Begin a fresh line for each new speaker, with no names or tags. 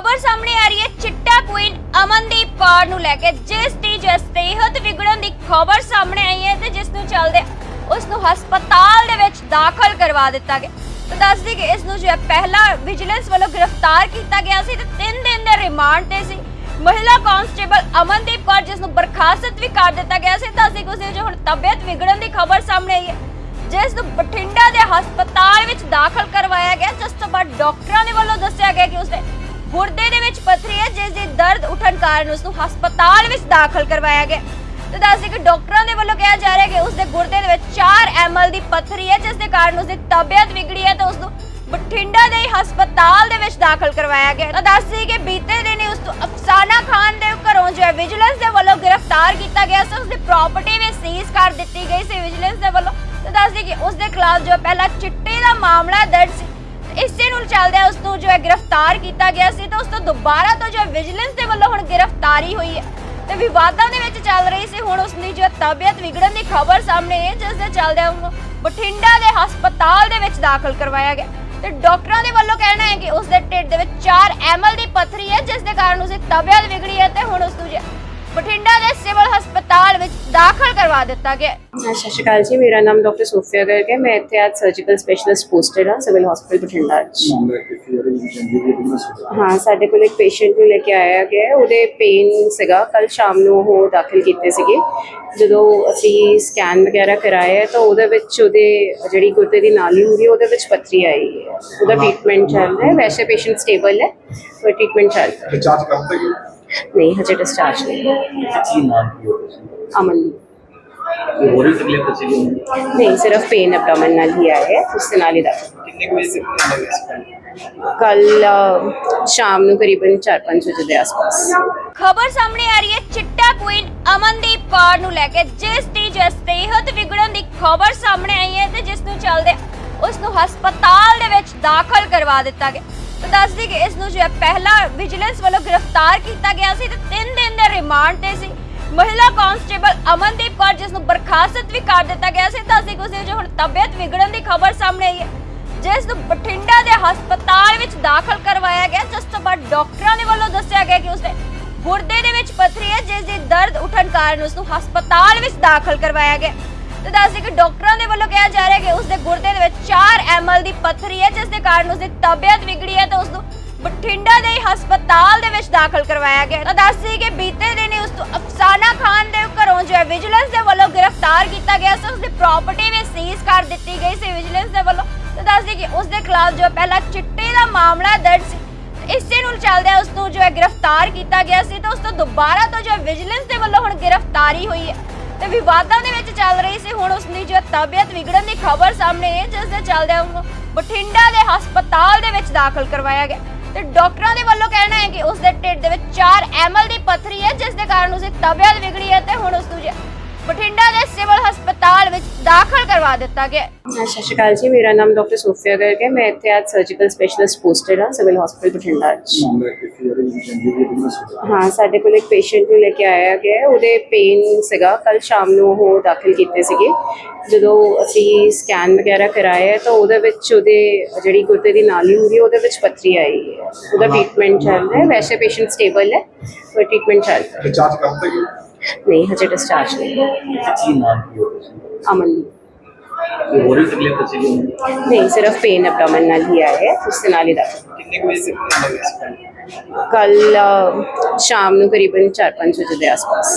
ਖਬਰ ਸਾਹਮਣੇ ਆ ਰਹੀ ਹੈ। ਚਿੱਟਾ ਕੁਈਨ ਅਮਨਦੀਪ ਕੌਰ ਨੂੰ ਲੈ ਕੇ ਜਿਸ ਦੀ ਜਿਸ ਵਿਗੜਨ ਦੀ ਖਬਰ ਸਾਹਮਣੇ ਆਈ ਹੈ ਤੇ ਜਿਸ ਨੂੰ ਚੱਲਦੇ ਉਸ ਨੂੰ ਹਸਪਤਾਲ ਦੇ ਵਿੱਚ ਦਾਖਲ ਕਰਵਾ ਦਿੱਤਾ ਗਿਆ। ਤਾਂ ਦੱਸਦੀ ਕਿ ਇਸ ਨੂੰ ਜੋ ਹੈ, ਪਹਿਲਾਂ ਵਿਜੀਲੈਂਸ ਵੱਲੋਂ ਗ੍ਰਿਫਤਾਰ ਕੀਤਾ ਗਿਆ ਸੀ ਤੇ 3 ਦਿਨ ਦੇ ਰਿਮਾਂਡ ਤੇ ਸੀ। ਮਹਿਲਾ ਕਾਂਸਟੇਬਲ ਅਮਨਦੀਪ ਕੌਰ ਜਿਸ ਨੂੰ ਬਰਖਾਸਤ ਵੀ ਕਰ ਦਿੱਤਾ ਗਿਆ ਸੀ ਦੱਸਦੀ ਕਿ ਉਸਦੀ ਜੋ ਹੁਣ ਤਬੀਅਤ ਵਿਗੜਨ ਦੀ ਖਬਰ ਸਾਹਮਣੇ ਆਈ ਹੈ। ਜਿਸ ਨੂੰ ਬਠਿੰਡਾ ਦੇ ਹਸਪਤਾਲ ਵਿੱਚ ਦਾਖਲ ਕਰਵਾਇਆ ਗਿਆ, ਜਿਸ ਤੋਂ ਬਾਅਦ ਡਾਕਟਰਾਂ ਦੇ ਵੱਲੋਂ ਦੱਸਿਆ ਗਿਆ ਕਿ ਉਸਨੇ ਗੁਰਦੇ ਦੇ ਵਿੱਚ ਪੱਥਰੀ ਹੈ, ਜਿਸ ਦੀ ਦਰਦ ਉਠਣ ਕਾਰਨ ਉਸ ਨੂੰ ਹਸਪਤਾਲ ਵਿੱਚ ਦਾਖਲ ਕਰਵਾਇਆ ਗਿਆ। ਤੇ ਦੱਸਦੇ ਕਿ ਡਾਕਟਰਾਂ ਦੇ ਵੱਲੋਂ ਕਿਹਾ ਜਾ ਰਿਹਾ ਹੈ ਕਿ ਉਸਦੇ ਗੁਰਦੇ ਦੇ ਵਿੱਚ 4 ml ਦੀ ਪੱਥਰੀ ਹੈ, ਜਿਸ ਦੇ ਕਾਰਨ ਉਸਦੀ ਤਬੀਅਤ ਵਿਗੜੀ ਹੈ ਤੇ ਉਸ ਨੂੰ ਬਠਿੰਡਾ ਦੇ ਹਸਪਤਾਲ ਦੇ ਵਿੱਚ ਦਾਖਲ ਕਰਵਾਇਆ ਗਿਆ। ਤਾਂ ਦੱਸਦੀ ਕਿ ਬੀਤੇ ਦਿਨ ਹੀ ਉਸ ਨੂੰ ਅਫਸਾਨਾ ਖਾਨ ਦੇ ਘਰੋਂ ਜੋ ਹੈ, ਵਿਜੀਲੈਂਸ ਦੇ ਵੱਲੋਂ ਗ੍ਰਿਫਤਾਰ ਕੀਤਾ ਗਿਆ ਸੀ, ਉਸਦੀ ਪ੍ਰਾਪਰਟੀ ਵੀ ਸੀਜ਼ ਕਰ ਦਿੱਤੀ ਗਈ ਸੀ ਵਿਜੀਲੈਂਸ ਦੇ ਵੱਲੋਂ। ਤਾਂ ਦੱਸਦੀ ਕਿ ਉਸ ਦੇ ਖਿਲਾਫ ਜੋ ਪਹਿਲਾਂ ਚਿੱਟੇ ਦਾ ਮਾਮਲਾ ਦਰਜ ਇਸੇ ਨੂੰ ਚੱਲਦੇ ਉਸ ਨੂੰ ਜੋ ਹੈ ਗ੍ਰਿਫਤਾਰ ਕੀਤਾ ਗਿਆ ਸੀ ਤੇ ਉਸ ਤੋਂ ਦੁਬਾਰਾ ਤੋਂ ਜੋ ਵਿਜੀਲੈਂਸ ਦੇ ਵੱਲੋਂ ਹੁਣ ਗ੍ਰਿਫਤਾਰੀ ਹੋਈ ਹੈ। ਤੇ ਵਿਵਾਦਾਂ ਦੇ ਵਿੱਚ ਚੱਲ ਰਹੀ ਸੀ, ਹੁਣ ਉਸ ਦੀ ਜੋ ਤਬੀਅਤ ਵਿਗੜਨ ਦੀ ਖਬਰ ਸਾਹਮਣੇ ਆਈ ਜਿਸ ਦੇ ਚੱਲਦੇ ਉਹਨੂੰ ਬਠਿੰਡਾ ਦੇ ਹਸਪਤਾਲ ਦੇ ਵਿੱਚ ਦਾਖਲ ਕਰਵਾਇਆ ਗਿਆ। ਤੇ ਡਾਕਟਰਾਂ ਦੇ ਵੱਲੋਂ ਕਹਿਣਾ ਹੈ ਕਿ ਉਸ ਦੇ ਢਿੱਡ ਦੇ ਵਿੱਚ 4 ml ਦੀ ਪੱਥਰੀ ਹੈ, ਜਿਸ ਦੇ ਕਾਰਨ ਉਸ ਦੀ ਤਬੀਅਤ ਵਿਗੜੀ ਹੈ ਤੇ ਹੁਣ ਉਸ ਨੂੰ ਹੈ ਬਠਿੰਡਾ ਦੇ ਸਿਵਲ ਹਸਪਤਾਲ ਵਿੱਚ ਦਾਖਲ ਕਰਵਾ ਦਿੱਤਾ ਗਿਆ। ਹੈ।
ਹਾਂ, ਸਤਿ ਸ਼੍ਰੀ ਅਕਾਲ ਜੀ ਮੇਰਾ ਨਾਮ ਡਾਕਟਰ ਸੋਫੀਆ ਗਰਗ ਹੈ। ਮੈਂ ਇੱਥੇ ਅੱਜ ਸਰਜੀਕਲ ਸਪੈਸ਼ਲਿਸਟ ਪੋਸਟਡ ਹਾਂ ਸਿਵਲ ਹਸਪੀਟਲ ਬਠਿੰਡਾ 'ਚ
ਹੈ
ਹਾਂ ਸਾਡੇ ਕੋਲ ਇੱਕ ਪੇਸ਼ੈਂਟ ਨੂੰ ਲੈ ਕੇ ਆਇਆ ਗਿਆ ਹੈ। ਉਹਦੇ ਪੇਨ ਸੀਗਾ। ਕੱਲ ਸ਼ਾਮ ਨੂੰ ਉਹ ਦਾਖਲ ਕੀਤੇ ਸੀਗੇ। ਜਦੋਂ ਅਸੀਂ ਸਕੈਨ ਵਗੈਰਾ ਕਰਾਇਆ ਤਾਂ ਉਹਦੇ ਵਿੱਚ ਉਹਦੇ ਜਿਹੜੀ ਗੁਰਦੇ ਦੀ ਨਾਲੀ ਹੁੰਦੀ ਹੈ ਉਹਦੇ ਵਿੱਚ ਪੱਥਰੀ ਆਈ ਹੈ। ਉਹਦਾ ਟ੍ਰੀਟਮੈਂਟ ਚੱਲ ਰਿਹਾ ਹੈ। ਵੈਸੇ ਪੇਸ਼ੈਂਟ ਸਟੇਬਲ ਹੈ ਪਰ ਟ੍ਰੀਟਮੈਂਟ ਚੱਲ ਰਿਹਾ
ਤੇ ਚਾਰਜ ਕਰਤਾ ਕਿ
ਹੈ। ਨਹੀਂ ਹਜੇ ਡਿਸਚਾਰਜ ਨਹੀਂ
ਕੀ ਨਾਮ ਕੀ ਹੋ
ਅਮਨ
ਕੋਈ ਹੋਰ ਵੀ ਤਕਲੀਫ ਸੀ
ਨਹੀਂ ਸਿਰਫ ਪੇਨ ਐਬਡੋਮਨ ਨਾਲ ਹੀ ਆਇਆ ਹੈ ਉਸ ਦੇ ਨਾਲ ਹੀ
ਕਿੰਨੇ ਕੁ ਵਜੇ ਸੀ
ਕੱਲ ਸ਼ਾਮ ਨੂੰ ਕਰੀਬਨ 4-5 ਵਜੇ ਦੇ ਆਸ-ਪਾਸ।
ਖਬਰ ਸਾਹਮਣੇ ਆ ਰਹੀ ਹੈ ਚਿੱਟਾ ਕੁਈਨ ਅਮਨਦੀਪ ਕੌਰ ਨੂੰ ਲੈ ਕੇ ਜਿਸ ਦੀ ਜਿਸ ਸਿਹਤ ਵਿਗੜਨ ਦੀ ਖਬਰ ਸਾਹਮਣੇ ਆਈ ਹੈ ਤੇ ਜਿਸ ਨੂੰ ਚੱਲਦੇ ਉਸ ਨੂੰ ਹਸਪਤਾਲ ਦੇ ਵਿੱਚ ਦਾਖਲ ਕਰਵਾ ਦਿੱਤਾ ਗਿਆ। ਤਾਂ ਦੱਸਦੀ ਕਿ ਇਸ ਨੂੰ ਜੋ ਹੈ ਵਿਜੀਲੈਂਸ ਵੱਲੋਂ ਗ੍ਰਿਫਤਾਰ ਕੀਤਾ ਗਿਆ ਸੀ ਤੇ 3 ਦਿਨ ਦੇ ਰਿਮਾਂਡ ਤੇ ਸੀ। ਮਹਿਲਾ ਕਾਂਸਟੇਬਲ ਅਮਨਦੀਪ ਕੌਰ, ਜਿਸ ਨੂੰ ਬਰਖਾਸਤ ਵੀ ਕਰ ਦਿੱਤਾ ਗਿਆ ਸੀ ਦੱਸਦੀ ਕਿ ਉਸਦੀ ਜੋ ਹੁਣ ਤਬੀਅਤ ਵਿਗੜਨ ਦੀ ਖਬਰ ਸਾਹਮਣੇ ਆਈ ਹੈ, ਜਿਸ ਨੂੰ ਬਠਿੰਡਾ ਦੇ ਹਸਪਤਾਲ ਵਿੱਚ ਦਾਖਲ ਕਰਵਾਇਆ ਗਿਆ। ਜਿਸ ਤੋਂ ਬਾਅਦ ਡਾਕਟਰਾਂ ਦੇ ਵੱਲੋਂ ਦੱਸਿਆ ਗਿਆ ਕਿ ਉਸਦੇ ਗੁਰਦੇ ਦੇ ਵਿੱਚ ਪੱਥਰੀ ਹੈ, ਜਿਸ ਦੀ ਦਰਦ ਉਠਣ ਕਾਰਨ ਉਸ ਨੂੰ ਹਸਪਤਾਲ ਵਿੱਚ ਦਾਖਲ ਕਰਵਾਇਆ ਗਿਆ। ਤੇ ਦੱਸਦੇ ਕਿ ਡਾਕਟਰਾਂ ਦੇ ਵੱਲੋਂ ਕਿਹਾ ਜਾ ਰਿਹਾ ਹੈ ਕਿ ਉਸਦੇ ਗੁਰਦੇ ਦੇ ਵਿੱਚ 4 ml ਦੀ ਪੱਥਰੀ ਹੈ, ਜਿਸ ਦੇ ਕਾਰਨ ਉਸਦੀ ਤਬੀਅਤ ਵਿਗੜੀ ਹੈ ਤੇ ਉਸ ਨੂੰ ਬਠਿੰਡਾ ਦੇ ਹਸਪਤਾਲ ਦੇ ਵਿੱਚ ਦਾਖਲ ਕਰਵਾਇਆ ਗਿਆ ਤਾਂ ਦੱਸਦੀ ਕਿ ਬੀਤੇ ਦਿਨ ਉਸ ਨੂੰ ਅਫਸਾਨਾ ਖਾਨ ਦੇ ਘਰੋਂ ਜੋ ਵਿਜੀਲੈਂਸ ਦੇ ਵੱਲੋਂ ਗ੍ਰਿਫਤਾਰ ਕੀਤਾ ਗਿਆ ਸੀ। ਉਸਦੀ ਪ੍ਰਾਪਰਟੀ ਵੀ ਸੀਜ਼ ਕਰ ਦਿੱਤੀ ਗਈ ਸੀ ਵਿਜੀਲੈਂਸ ਦੇ ਵੱਲੋਂ। ਤੇ ਦੱਸਦੀ ਕਿ ਉਸ ਦੇ ਖਿਲਾਫ ਜੋ ਪਹਿਲਾਂ ਚਿੱਟੇ ਦਾ ਮਾਮਲਾ ਦਰਜ ਸੀ। ਤੇ ਇਸੇ ਨੂੰ ਚੱਲਦੇ ਉਸ ਨੂੰ ਜੋ ਹੈ, ਗ੍ਰਿਫਤਾਰ ਕੀਤਾ ਗਿਆ ਸੀ। ਤੇ ਉਸ ਤੋਂ ਦੁਬਾਰਾ ਤੋਂ ਜੋ ਵਿਜੀਲੈਂਸ ਦੇ ਵੱਲੋਂ ਹੁਣ ਗ੍ਰਿਫਤਾਰੀ ਹੋਈ ਹੈ। ਤੇ ਵਿਵਾਦਾਂ ਦੇ ਵਿੱਚ ਚੱਲ ਰਹੀ ਸੀ। ਹੁਣ ਉਸ ਦੀ ਜੋ ਤਬੀਅਤ ਵਿਗੜਨ ਦੀ ਖਬਰ ਸਾਹਮਣੇ ਆਈ ਹੈ, ਜਿਸ ਦੇ ਚੱਲਦੇ ਉਹਨੂੰ ਬਠਿੰਡਾ ਦੇ ਹਸਪਤਾਲ ਦੇ ਵਿੱਚ ਦਾਖਲ ਕਰਵਾਇਆ ਗਿਆ। ਤੇ ਡਾਕਟਰਾਂ ਦੇ ਵੱਲੋਂ ਕਹਿਣਾ ਹੈ ਕਿ ਉਸ ਦੇ ਢਿੱਡ ਦੇ ਵਿੱਚ 4 ml ਦੀ ਪੱਥਰੀ ਹੈ, ਜਿਸ ਦੇ ਕਾਰਨ ਉਸ ਦੀ ਤਬੀਅਤ ਵਿਗੜੀ ਹੈ ਤੇ ਹੁਣ ਉਸ ਨੂੰ ਬਠਿੰਡਾ ਦੇ ਸਿਵਲ ਹਸਪਤਾਲ ਵਿੱਚ ਦਾਖਲ ਕਰਵਾ ਦਿੱਤਾ ਗਿਆ। ਹੈ।
ਹਾਂ, ਸਤਿ ਸ਼੍ਰੀ ਅਕਾਲ ਜੀ ਮੇਰਾ ਨਾਮ ਡਾਕਟਰ ਸੋਫੀਆ ਗਰਗ ਹੈ। ਮੈਂ ਇੱਥੇ ਅੱਜ ਸਰਜੀਕਲ ਸਪੈਸ਼ਲਿਸਟ ਪੋਸਟਡ ਹਾਂ ਸਿਵਲ ਹਸਪੀਟਲ ਬਠਿੰਡਾ 'ਚ
ਮਾਮਲਾ ਕਿੱਥੇ ਆ ਰਹੀ ਹੈ
ਹਾਂ ਸਾਡੇ ਕੋਲ ਇੱਕ ਪੇਸ਼ੈਂਟ ਨੂੰ ਲੈ ਕੇ ਆਇਆ ਗਿਆ ਹੈ। ਉਹਦੇ ਪੇਨ ਸੀਗਾ। ਕੱਲ ਸ਼ਾਮ ਨੂੰ ਉਹ ਦਾਖਲ ਕੀਤੇ ਸੀਗੇ। ਜਦੋਂ ਅਸੀਂ ਸਕੈਨ ਵਗੈਰਾ ਕਰਾਇਆ ਤਾਂ ਉਹਦੇ ਵਿੱਚ ਉਹਦੇ ਜਿਹੜੀ ਗੁਰਦੇ ਦੀ ਨਾਲੀ ਹੁੰਦੀ ਹੈ ਉਹਦੇ ਵਿੱਚ ਪੱਥਰੀ ਆਈ ਹੈ। ਉਹਦਾ ਟ੍ਰੀਟਮੈਂਟ ਚੱਲ ਰਿਹਾ ਹੈ। ਵੈਸੇ ਪੇਸ਼ੈਂਟ ਸਟੇਬਲ ਹੈ ਪਰ ਟ੍ਰੀਟਮੈਂਟ ਚੱਲ ਰਿਹਾ
ਤੇ ਚਾਰਜ ਕਰਤਾ ਕਿ?
ਹੈ। ਨਹੀਂ ਹਜੇ ਡਿਸਚਾਰਜ ਨਹੀਂ
ਕੀ ਨਾਮ ਕੀ ਹੋ ਰਿਹਾ
ਅਮਨ।
ਕੋਈ ਹੋਰ ਵੀ ਤਕਲੀਫ ਸੀ
ਨਹੀਂ ਸਿਰਫ ਪੇਨ ਐਬਡੋਮਨ ਨਾਲ ਹੀ ਆਇਆ ਹੈ ਉਸ ਦੇ ਨਾਲ ਹੀ ਦਾਖਲ
ਕਿੰਨੇ ਕੁ ਵਜੇ ਤੱਕ ਲੱਗੇ ਸੀ
ਕੱਲ ਸ਼ਾਮ ਨੂੰ ਕਰੀਬਨ 4-5 ਵਜੇ ਦੇ ਆਸ-ਪਾਸ।